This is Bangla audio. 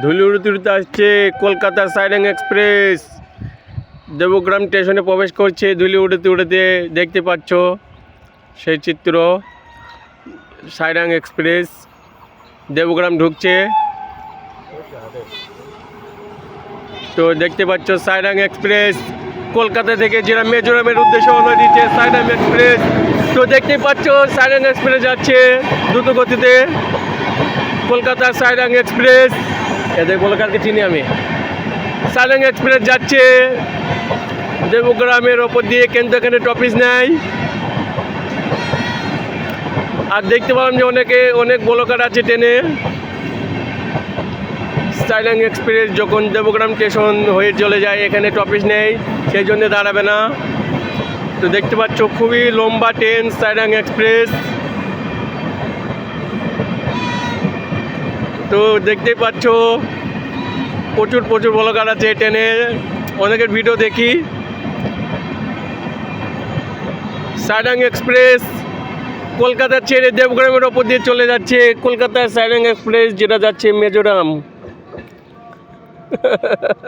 ধুলি উড়তে উড়তে আসছে কলকাতার সাইরাং এক্সপ্রেস। দেবগ্রাম স্টেশনে প্রবেশ করছে, ধুলি উড়তে উড়তে দেখতে পাচ্ছ সেই চিত্র সাইরাং এক্সপ্রেস। দেবগ্রাম ঢুকছে। তো দেখতে পাচ্ছ সাইরাং এক্সপ্রেস। কলকাতা থেকে যেটা মেজোরামের উদ্দেশ্যে রওনা দিচ্ছে সাইরাং এক্সপ্রেস। তো দেখতে পাচ্ছ সাইরাং এক্সপ্রেস যাচ্ছে দ্রুত গতিতে কলকাতার সাইরাং এক্সপ্রেস। এদের কলকাতাকে চিনি আমি। সাইরাং এক্সপ্রেস যাচ্ছে। দেবগ্রামের ওপর দিয়ে কেন্দ্র এখানে টপিস নেয়। আর দেখতে পেলাম যে অনেকে, অনেক বলকার আছে ট্রেনে। সাইলাং এক্সপ্রেস যখন দেবগ্রাম স্টেশন হয়ে চলে যায়, এখানে টপিস নেই, সেই জন্য দাঁড়াবে না। তো দেখতে পাচ্ছ, খুবই লম্বা ট্রেন সাইলাং এক্সপ্রেস। তো দেখতেই পাচ্ছ, প্রচুর প্রচুর বলকার আছে ট্রেনে অনেকের ভিডিও দেখি। সাইডাং এক্সপ্রেস, কলকাতা ছেড়ে দেবগ্রামের ওপর দিয়ে চলে যাচ্ছে। কলকাতার সাইডাং এক্সপ্রেস, যেটা যাচ্ছে মেজোরাম।